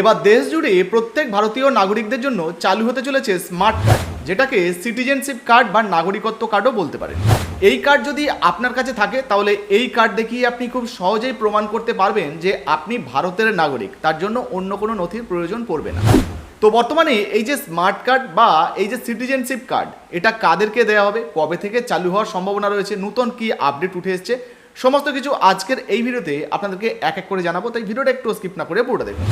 এবার দেশ জুড়ে প্রত্যেক ভারতীয় নাগরিকদের জন্য চালু হতে চলেছে স্মার্ট কার্ড, যেটাকে সিটিজেনশিপ কার্ড বা নাগরিকত্ব কার্ডও বলতে পারেন। এই কার্ড যদি আপনার কাছে থাকে, তাহলে এই কার্ড দেখিয়ে আপনি খুব সহজেই প্রমাণ করতে পারবেন যে আপনি ভারতের নাগরিক, তার জন্য অন্য কোনো নথির প্রয়োজন পড়বে না। তো বর্তমানে এই যে স্মার্ট কার্ড বা এই যে সিটিজেনশিপ কার্ড, এটা কাদেরকে দেওয়া হবে? কবে থেকে চালু হওয়ার সম্ভাবনা রয়েছে? নতুন কি আপডেট উঠে এসছে? সমস্ত কিছু আজকের এই ভিডিওতে আপনাদেরকে এক এক করে জানাব, তাই ভিডিওটা একটু স্কিপ না করে পুরোটা দেখুন।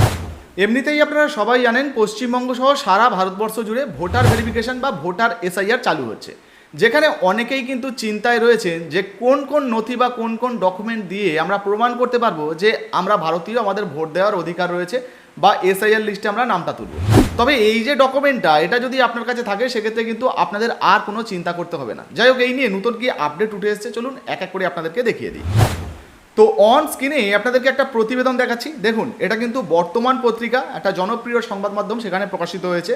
এমনিতেই আপনারা সবাই জানেন পশ্চিমবঙ্গ সহ সারা ভারতবর্ষ জুড়ে ভোটার ভেরিফিকেশন বা ভোটার এসআইআর চালু হচ্ছে। যেখানে অনেকেই কিন্তু চিন্তায় রয়েছেন যে কোন কোন নথি বা কোন কোন ডকুমেন্ট দিয়ে আমরা প্রমাণ করতে পারব যে আমরা ভারতীয়, আমাদের ভোট দেওয়ার অধিকার রয়েছে বা এসআইআর লিস্টে আমরা নামটা তুলব। তবে এই যে ডকুমেন্টটা এটা যদি আপনার কাছে থাকে, সেক্ষেত্রে কিন্তু আপনাদের আর কোনো চিন্তা করতে হবে না। যাই হোক, এই নিয়ে নতুন কি আপডেট উঠে এসেছে, চলুন এক এক করে আপনাদেরকে দেখিয়ে দিই। তো অন স্ক্রিনে আপনাদেরকে একটা প্রতিবেদন দেখাচ্ছি। দেখুন, এটা কিন্তু বর্তমান পত্রিকা, একটা জনপ্রিয় সংবাদ মাধ্যম, সেখানে প্রকাশিত হয়েছে।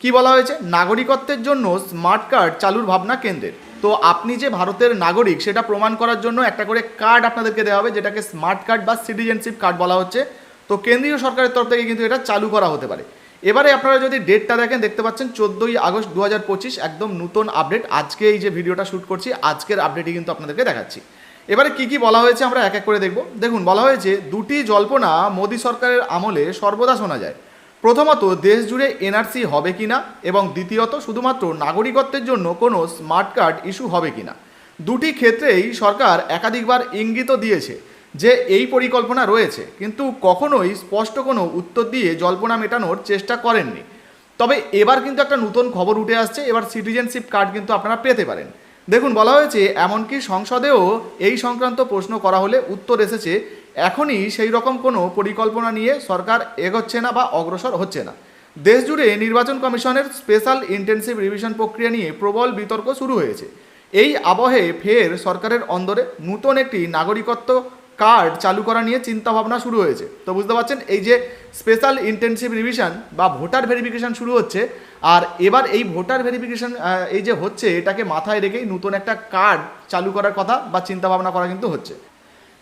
কি বলা হয়েছে? নাগরিকত্বের জন্য স্মার্ট কার্ড চালুর ভাবনা কেন্দ্রের। তো আপনি যে ভারতের নাগরিক, সেটা প্রমাণ করার জন্য একটা করে কার্ড আপনাদেরকে দেওয়া হবে, যেটাকে স্মার্ট কার্ড বা সিটিজেনশিপ কার্ড বলা হচ্ছে। তো কেন্দ্রীয় সরকারের তরফ থেকে কিন্তু এটা চালু করা হতে পারে। এবারে আপনারা যদি ডেটটা দেখেন, দেখতে পাচ্ছেন চোদ্দোই আগস্ট দু হাজার পঁচিশ, একদম নতুন আপডেট আজকে এই যে ভিডিওটা শ্যুট করছি, আজকের আপডেটই কিন্তু আপনাদেরকে দেখাচ্ছি। এবারে কি কি বলা হয়েছে আমরা এক এক করে দেখব। দেখুন, বলা হয়েছে দুটি জল্পনা মোদী সরকারের আমলে সর্বদা শোনা যায়। প্রথমত দেশ জুড়ে এনআরসি হবে কি না এবং দ্বিতীয়ত, শুধুমাত্র নাগরিকত্বের জন্য কোনো স্মার্ট কার্ড ইস্যু হবে কি না দুটি ক্ষেত্রেই সরকার একাধিকবার ইঙ্গিত দিয়েছে যে এই পরিকল্পনা রয়েছে, কিন্তু কখনোই স্পষ্ট কোনো উত্তর দিয়ে জল্পনা মেটানোর চেষ্টা করেননি। তবে এবার কিন্তু একটা নতুন খবর উঠে আসছে, এবার সিটিজেনশিপ কার্ড কিন্তু আপনারা পেতে পারেন। দেখুন, বলা হয়েছে, এমনকি সংসদেও এই সংক্রান্ত প্রশ্ন করা হলে উত্তর এসেছে। এখনই সেই রকম কোনো পরিকল্পনা নিয়ে সরকার এগোচ্ছে না বা অগ্রসর হচ্ছে না। দেশ জুড়ে নির্বাচন কমিশনের স্পেশাল ইন্টেনসিভ রিভিশন প্রক্রিয়া নিয়ে প্রবল বিতর্ক শুরু হয়েছে। এই আবহে ফের সরকারের অন্দরে নতুন একটি নাগরিকত্ব কার্ড চালু করা নিয়ে চিন্তাভাবনা শুরু হয়েছে। তো বুঝতে পারছেন, এই যে স্পেশাল ইন্টেনসিভ রিভিশন বা ভোটার ভেরিফিকেশন শুরু হচ্ছে আর এবার এই ভোটার ভেরিফিকেশন এই যে হচ্ছে, এটাকে মাথায় রেখেই নতুন একটা কার্ড চালু করার কথা বা চিন্তাভাবনা করা কিন্তু হচ্ছে।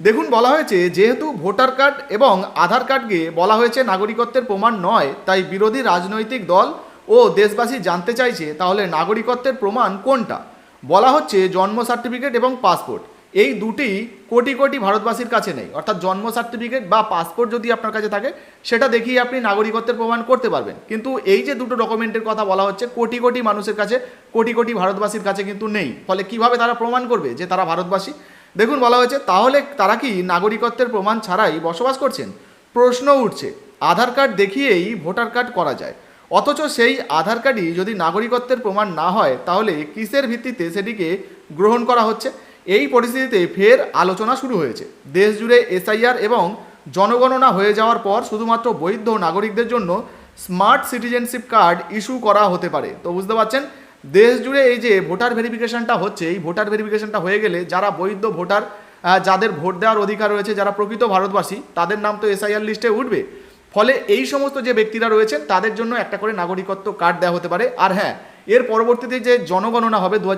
দেখুন, বলা হয়েছে, যেহেতু ভোটার কার্ড এবং আধার কার্ডকে বলা হয়েছে নাগরিকত্বের প্রমাণ নয়, তাই বিরোধী রাজনৈতিক দল ও দেশবাসী জানতে চাইছে তাহলে নাগরিকত্বের প্রমাণ কোনটা? বলা হচ্ছে জন্ম সার্টিফিকেট এবং পাসপোর্ট এই দুটি কোটি কোটি ভারতবাসীর কাছে নেই। অর্থাৎ জন্ম সার্টিফিকেট বা পাসপোর্ট যদি আপনার কাছে থাকে, সেটা দেখিয়ে আপনি নাগরিকত্বের প্রমাণ করতে পারবেন। কিন্তু এই যে দুটো ডকুমেন্টের কথা বলা হচ্ছে, কোটি কোটি মানুষের কাছে, কোটি কোটি ভারতবাসীর কাছে কিন্তু নেই। ফলে কীভাবে তারা প্রমাণ করবে যে তারা ভারতবাসী? দেখুন, বলা হয়েছে, তাহলে তারা কি নাগরিকত্বের প্রমাণ ছাড়াই বসবাস করছেন? প্রশ্ন উঠছে, আধার কার্ড দেখিয়েই ভোটার কার্ড করা যায়। অথচ সেই আধার কার্ডই যদি নাগরিকত্বের প্রমাণ না হয়, তাহলে কিসের ভিত্তিতে সেটিকে গ্রহণ করা হচ্ছে? এই পরিস্থিতিতে ফের আলোচনা শুরু হয়েছে। দেশ জুড়ে এসআইআর এবং জনগণনা হয়ে যাওয়ার পর শুধুমাত্র বৈধ নাগরিকদের জন্য স্মার্ট সিটিজেনশিপ কার্ড ইস্যু করা হতে পারে। তো বুঝতে পারছেন? দেশ জুড়ে এই যে ভোটার ভেরিফিকেশনটা হচ্ছে, এই ভোটার ভেরিফিকেশনটা হয়ে গেলে যারা বৈধ ভোটার যাদের ভোট দেওয়ার অধিকার রয়েছে, যারা প্রকৃত ভারতবাসী, তাদের নাম তো এসআইআর লিস্টে উঠবে। ফলে এই সমস্ত যে ব্যক্তিরা রয়েছেন, তাদের জন্য একটা করে নাগরিকত্ব কার্ড দেওয়া হতে পারে। আর হ্যাঁ এর পরবর্তীতে যে জনগণনা হবে দু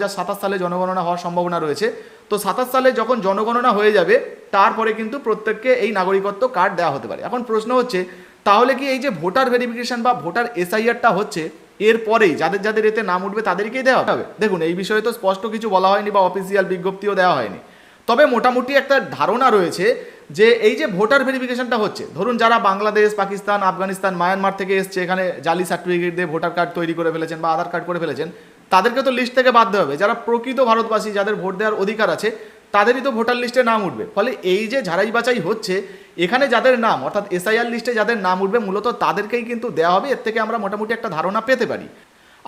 সালে জনগণনা হওয়ার সম্ভাবনা রয়েছে। তো সাতাশ সালে যখন জনগণনা হয়ে যাবে, তারপরে কিন্তু প্রত্যেককে এই নাগরিকত্ব কার্ড দেওয়া হতে পারে। এখন প্রশ্ন হচ্ছে, তাহলে কি এই যে ভোটার ভেরিফিকেশন বা ভোটার এসআইআরটা হচ্ছে এরপরেই যাদের যাদের এতে নাম উঠবে তাদেরকেই দেওয়া হবে? দেখুন, এই বিষয়ে তো স্পষ্ট কিছু বলা হয়নি বা অফিসিয়াল বিজ্ঞপ্তিও দেওয়া হয়নি। তবে মোটামুটি একটা ধারণা রয়েছে যে এই যে ভোটার ভেরিফিকেশনটা হচ্ছে, ধরুন যারা বাংলাদেশ, পাকিস্তান, আফগানিস্তান, মায়ানমার থেকে এসছে, এখানে জালি সার্টিফিকেট দিয়ে ভোটার কার্ড তৈরি করে ফেলেছেন বা আধার কার্ড করে ফেলেছেন, তাদেরকে তো লিস্ট থেকে দেওয়া হবে। যারা প্রকৃত ভারতবাসী, যাদের ভোট দেওয়ার অধিকার আছে, তাদেরই তো ভোটার লিস্টে নাম উঠবে। ফলে এই যে ঝাড়াই বাছাই হচ্ছে, এখানে যাদের নাম, অর্থাৎ এসআইআর লিস্টে যাদের নাম উঠবে, মূলত তাদেরকেই কিন্তু দেওয়া হবে। এর থেকে আমরা মোটামুটি একটা ধারণা পেতে পারি।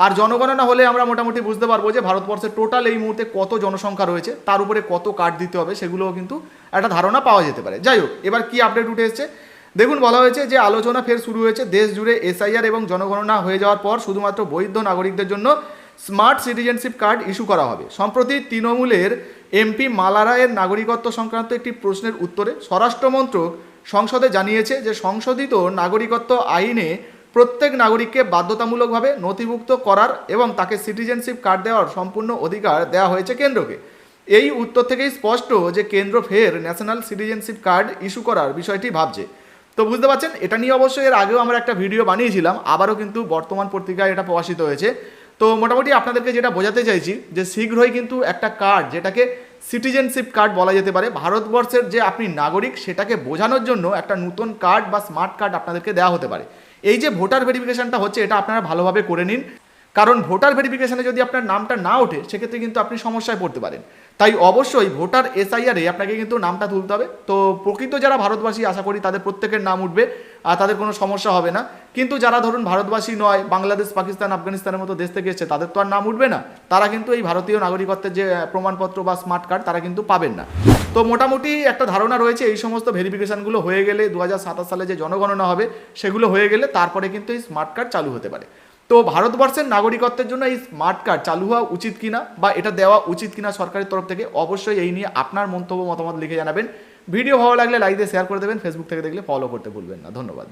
আর জনগণনা হলে আমরা মোটামুটি বুঝতে পারব যে ভারতবর্ষের টোটাল এই মুহূর্তে কত জনসংখ্যা রয়েছে, তার উপরে কত কার্ড দিতে হবে সেগুলোও কিন্তু একটা ধারণা পাওয়া যেতে পারে। যাই হোক, এবার কি আপডেট উঠে এসেছে? দেখুন, বলা হয়েছে যে আলোচনা ফের শুরু হয়েছে দেশ জুড়ে এসআইআর এবং জনগণনা হয়ে যাওয়ার পর শুধুমাত্র বৈধ নাগরিকদের জন্য স্মার্ট সিটিজেনশিপ কার্ড ইস্যু করা হবে। সম্প্রতি তৃণমূলের এমপি মালারায়ের নাগরিকত্ব সংক্রান্ত একটি প্রশ্নের উত্তরে স্বরাষ্ট্র মন্ত্রক সংসদে জানিয়েছে যে সংশোধিত নাগরিকত্ব আইনে প্রত্যেক নাগরিককে বাধ্যতামূলকভাবে নথিভুক্ত করার এবং তাকে সিটিজেনশিপ কার্ড দেওয়ার সম্পূর্ণ অধিকার দেওয়া হয়েছে কেন্দ্রকে। এই উত্তর থেকেই স্পষ্ট যে কেন্দ্র ফের ন্যাশনাল সিটিজেনশিপ কার্ড ইস্যু করার বিষয়টি ভাবছে। তো বুঝতে পারছেন, এটা নিয়ে অবশ্যই এর আগেও আমরা একটা ভিডিও বানিয়েছিলাম, আবারও কিন্তু বর্তমান পত্রিকায় এটা প্রকাশিত হয়েছে। তো মোটামুটি আপনাদেরকে যেটা বোঝাতে চাইছি যে শীঘ্রই কিন্তু একটা কার্ড যেটাকে সিটিজেনশিপ কার্ড বলা যেতে পারে। ভারতবর্ষের যে আপনি নাগরিক, সেটাকে বোঝানোর জন্য একটা নতুন কার্ড বা স্মার্ট কার্ড আপনাদেরকে দেওয়া হতে পারে। এই যে ভোটার ভেরিফিকেশনটা হচ্ছে, এটা আপনারা ভালোভাবে করে নিন। কারণ ভোটার ভেরিফিকেশানে যদি আপনার নামটা না ওঠে, সেক্ষেত্রে কিন্তু আপনি সমস্যায় পড়তে পারেন। তাই অবশ্যই ভোটার এসআইআরে আপনাকে কিন্তু নামটা তুলতে হবে। তো প্রকৃত যারা ভারতবাসী, আশা করি তাদের প্রত্যেকের নাম উঠবে, আর তাদের কোনো সমস্যা হবে না। কিন্তু যারা ধরুন ভারতবাসী নয়, বাংলাদেশ, পাকিস্তান, আফগানিস্তানের মতো দেশ থেকে এসছে, তাদের তো আর নাম উঠবে না। তারা কিন্তু এই ভারতীয় নাগরিকত্বের যে প্রমাণপত্র বা স্মার্ট কার্ড তারা কিন্তু পাবেন না। তো মোটামুটি একটা ধারণা রয়েছে, এই সমস্ত ভেরিফিকেশানগুলো হয়ে গেলে দু হাজার সাতাশ সালে যে জনগণনা হবে, সেগুলো হয়ে গেলে তারপরে কিন্তু এই স্মার্ট কার্ড চালু হতে পারে। তো ভারতবর্ষের নাগরিকত্বের জন্য এই স্মার্ট কার্ড চালু হওয়া উচিত কিনা বা এটা দেওয়া উচিত কিনা সরকারের তরফ থেকে, অবশ্যই এই নিয়ে আপনার মন্তব্য, মতামত লিখে জানাবেন। ভিডিও ভালো লাগলে লাইক দিয়ে শেয়ার করে দেবেন। ফেসবুক থেকে দেখলে ফলো করতে ভুলবেন না। ধন্যবাদ।